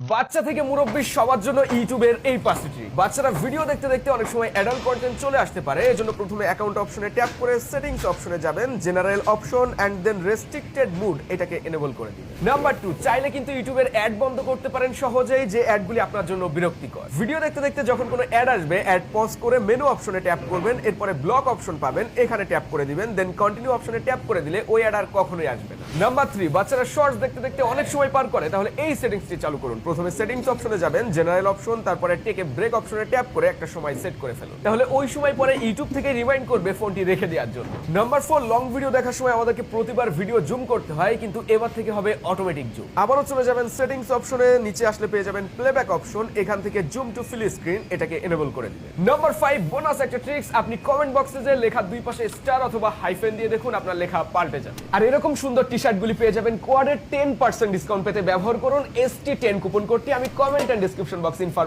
বাচ্চা থেকে মুরব্বী সবার জন্য ইউটিউবের এই পাসিটি বাচ্চারা ভিডিও দেখতে দেখতে অনেক সময় অ্যাডাল্ট কন্টেন্ট চলে আসতে পারে, এজন্য প্রথমে অ্যাকাউন্ট অপশনে ট্যাপ করে সেটিংস অপশনে যাবেন general option and then restricted mode এটাকে এনেবল করে দিন নাম্বার টু চাইলে কিন্তু ইউটিউবের অ্যাড বন্ধ করতে পারেন সহজেই, যে অ্যাডগুলি আপনার জন্য বিরক্তিকর। ভিডিও দেখতে দেখতে যখন কোনো অ্যাড আসবে অ্যাড পজ করে মেনু অপশনে ট্যাপ করবেন, এরপরে ব্লক অপশন পাবেন, এখানে ট্যাপ করে দিবেন দেন কন্টিনিউ অপশনে ট্যাপ করে দিলে ওই অ্যাড আর কখনোই আসবে নাম্বার থ্রি বাচ্চারা শর্টস দেখতে দেখতে অনেক সময় পার করে। তাহলে এই সেটিংসটি চালু করুন। প্রথমে সেটিংস অপশনে যাবেন জেনারেল অপশন তারপরে টেকে ব্রেক অপশনে ট্যাপ করে একটা সময় সেট করে ফেলুন। তাহলে ওই সময় পরে ইউটিউব থেকে রিমাইন্ড করবে ফোনটি রেখে দেওয়ার জন্য। নাম্বার ফোর লং ভিডিও দেখার সময় আমাদেরকে প্রতিবার ভিডিও জুম করতে হয়, কিন্তু এবার থেকে হবে অটোমেটিক জুম আবারও চলে যাবেন সেটিংস অপশনে নিচে আসলে পেয়ে যাবেন প্লেব্যাক অপশন এখান থেকে জুম টু ফিল স্ক্রিন এটাকে এনেবল করে দিবেন। নাম্বার ফাইভ বোনাস একটা ট্রিক্স আপনি কমেন্ট বক্সে যে লেখা দুই পাশে স্টার অথবা হাইফেন দিয়ে দেখুন, আপনার লেখা পাল্টে যাবে। আর এরকম সুন্দর টি শার্ট গুলি পেয়ে যাবেন কোয়াডের টেন পার্সেন্ট ডিসকাউন্ট পেতে ব্যবহার করুন এস টি টেন কুপন কোডটি আমি comment and description box information